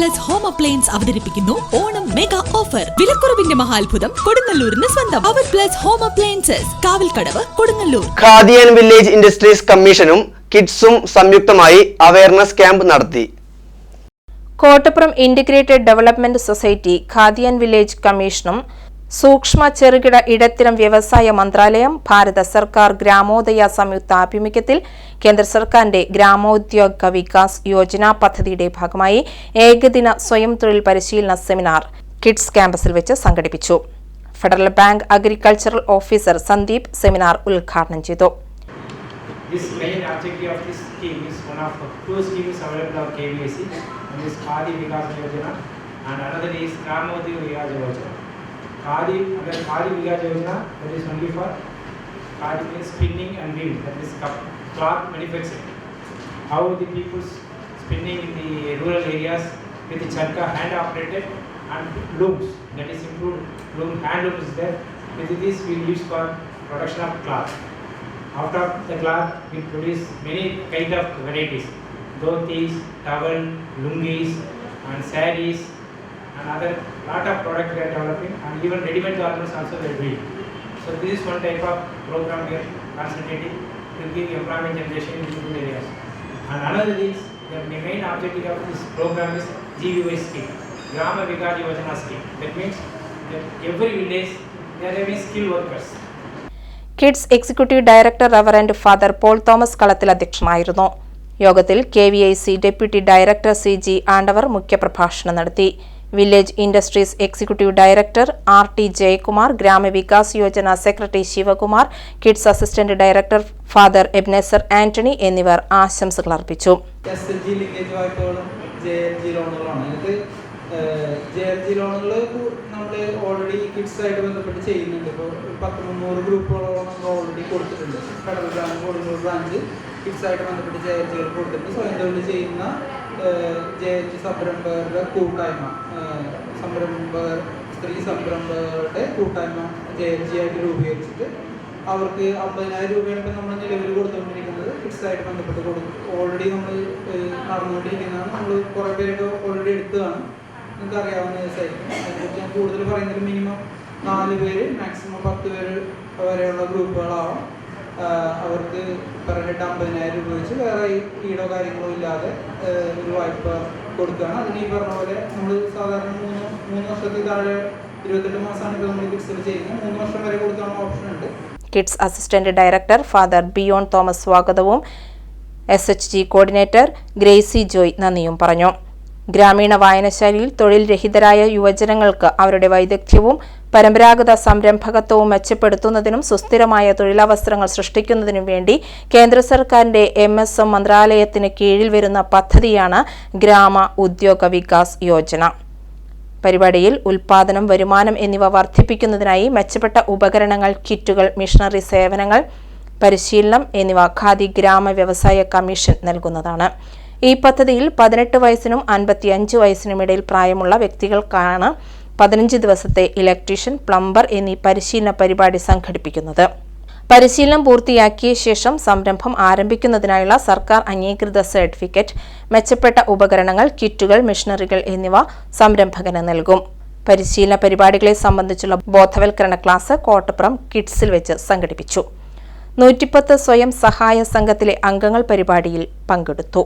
Plus home appliance അവതരിപ്പിക്കുന്നു. Onam mega offer വിലക്കുറവിന്റെ മഹാത്ഭുതം കൊടുങ്ങല്ലൂരിന് സ്വന്തം. അവർ plus home appliances Kavalkadavu Kodungallur. Khadi and village industries കമ്മീഷനും കിഡ്സും സംയുക്തമായി അവയർനെസ് ക്യാമ്പ് നടത്തി. കോട്ടപ്പുറം ഇന്റഗ്രേറ്റഡ് ഡെവലപ്മെന്റ് സൊസൈറ്റി ഖാദിയൻ വില്ലേജ് കമ്മീഷനും സൂക്ഷ്മ ചെറുകിട ഇടത്തരം വ്യവസായ മന്ത്രാലയം ഭാരത സർക്കാർ ഗ്രാമോദയ സംയുക്ത ആഭിമുഖ്യത്തിൽ കേന്ദ്ര സർക്കാരിന്റെ ഗ്രാമോദ്യോഗ വികാസ് യോജന പദ്ധതിയുടെ ഭാഗമായി ഏകദിന സ്വയം തൊഴിൽ പരിശീലന സെമിനാർ കിഡ്സ് ക്യാമ്പസിൽ വെച്ച് സംഘടിപ്പിച്ചു Federal Bank agricultural officer Sandeep seminar ഉദ്ഘാടനം ചെയ്തു This main objective of this scheme is one of the two schemes available of KVAC. One is Khadi Vikas Yojana and another is Gramodhi Vikas Yojana. खाड़ी अगर खाड़ी मिला जाएगा that is only for khadi mean spinning and wheel that is cup cloth manufacturing how the peoples spinning in the rural areas with charkha hand operated and looms that is improve loom hand loom there with this we use for production of cloth after the cloth we produce many kind of varieties dhotis towel lungis and saris and other lot of products we are developing, and even ready-made garments also we are doing. So this is one type of program we are concentrating to give employment generation in different areas. And another is the main objective of this program is GVY scheme, Grama Vikas Yojana scheme. That means that every village there are skilled workers. KIDS executive director reverend father Paul Thomas Kalathil അധ്യക്ഷനായിരുന്നു യോഗത്തിൽ K V I C deputy director C G Andavar മുഖ്യപ്രഭാഷണം നടത്തി village industries executive director R T Jayakumar Gramavikas Yojana secretary Sivakumar KIDS assistant director father Ebenezer Antony എന്നിവർ ആശംസകൾ അർപ്പിച്ചു. G L G ലോണുകൾ നമ്മൾ already kids ആയിട്ട് ബന്ധപ്പെട്ട് ചെയ്യുന്നുണ്ട്. ഇപ്പോൾ പത്ത് മുന്നൂറ് ഗ്രൂപ്പുകളോളം ഓൾറെഡി കൊടുത്തിട്ടുണ്ട്. കടൽ ബാങ്ക് കൊടുങ്ങൂർ ബ്രാഞ്ച് കിഡ്സ് ആയിട്ട് ബന്ധപ്പെട്ട് ജെ എച്ച് ജികൾ കൊടുത്തിട്ടുണ്ട് സ്വയം തൊഴിൽ ചെയ്യുന്ന ജെ എച്ച് സംരംഭകരുടെ കൂട്ടായ്മ. സംരംഭ സ്ത്രീ സംരംഭകരുടെ കൂട്ടായ്മ ജെ എച്ച് ആയിട്ട് രൂപീകരിച്ചിട്ട് അവർക്ക് അമ്പതിനായിരം രൂപയാണ് നമ്മൾ നിലവിൽ കൊടുത്തുകൊണ്ടിരിക്കുന്നത്. ഫിക്സ് ആയിട്ട് ബന്ധപ്പെട്ട് കൊടുക്കും ഓൾറെഡി നമ്മൾ നടന്നുകൊണ്ടിരിക്കുന്നതാണ്. നമ്മൾ കുറേ പേരൊക്കെ ഓൾറെഡി എടുത്തതാണ്. നിങ്ങൾക്ക് അറിയാവുന്ന ദിവസമായിരിക്കും അതിനെക്കുറിച്ച് ഞാൻ കൂടുതൽ പറയുന്നത് മിനിമം നാല് പേര് മാക്സിമം പത്ത് പേര് വരെയുള്ള ഗ്രൂപ്പുകളാവാം അവർക്ക് പെർ ഹെഡ് അമ്പതിനായിരം രൂപ വെച്ച് വേറെ ഈടോ കാര്യങ്ങളോ ഇല്ലാതെ ഒരു വായ്പ കൊടുക്കുകയാണ്. അതിന് ഈ പറഞ്ഞ പോലെ നമ്മൾ സാധാരണ മൂന്ന് മൂന്ന് വർഷത്തിൽ താഴെ ഇരുപത്തെട്ട് മാസമാണ് ഇപ്പോൾ നമ്മൾ ഫിക്സഡ് ചെയ്യുന്നത്. മൂന്ന് വർഷം വരെ കൊടുക്കാനുള്ള ഓപ്ഷൻ ഉണ്ട്. KIDS assistant director father Biyon Thomas സ്വാഗതവും. S H G coordinator Gracy Joy നന്ദിയും പറഞ്ഞു. ഗ്രാമീണ വായനശാലയിൽ തൊഴിൽ രഹിതരായ യുവജനങ്ങൾക്ക് അവരുടെ വൈദഗ്ധ്യവും പരമ്പരാഗത സംരംഭകത്വവും മെച്ചപ്പെടുത്തുന്നതിനും സുസ്ഥിരമായ തൊഴിലവസരങ്ങൾ സൃഷ്ടിക്കുന്നതിനും വേണ്ടി കേന്ദ്ര സർക്കാരിന്റെ എം എസ് എം മന്ത്രാലയത്തിന് കീഴിൽ വരുന്ന പദ്ധതിയാണ് ഗ്രാമ ഉദ്യോഗ വികാസ് യോജന. പരിപാടിയിൽ ഉൽപാദനം വരുമാനം എന്നിവ വർദ്ധിപ്പിക്കുന്നതിനായി മെച്ചപ്പെട്ട ഉപകരണങ്ങൾ കിറ്റുകൾ മിഷണറി സേവനങ്ങൾ പരിശീലനം എന്നിവ ഖാദി ഗ്രാമ വ്യവസായ കമ്മീഷൻ നൽകുന്നതാണ്. ഈ പദ്ധതിയിൽ പതിനെട്ട് വയസ്സിനും അൻപത്തിയഞ്ച് വയസ്സിനും ഇടയിൽ പ്രായമുള്ള വ്യക്തികൾക്കാണ് പതിനഞ്ച് ദിവസത്തെ ഇലക്ട്രീഷ്യൻ പ്ലംബർ എന്നീ പരിശീലന പരിപാടി സംഘടിപ്പിക്കുന്നത്. പരിശീലനം പൂർത്തിയാക്കിയ ശേഷം സംരംഭം ആരംഭിക്കുന്നതിനായുള്ള സർക്കാർ അംഗീകൃത സർട്ടിഫിക്കറ്റ് മെച്ചപ്പെട്ട ഉപകരണങ്ങൾ കിറ്റുകൾ മെഷീനറികൾ എന്നിവ സംരംഭകന് നൽകും. പരിശീലന പരിപാടികളെ സംബന്ധിച്ചുള്ള ബോധവൽക്കരണ ക്ലാസ് കോട്ടപ്പുറം കിഡ്സിൽ വെച്ച് സംഘടിപ്പിച്ചു. നൂറ്റിപ്പത്ത് സ്വയം സഹായ സംഘത്തിലെ അംഗങ്ങൾ പരിപാടിയിൽ പങ്കെടുത്തു.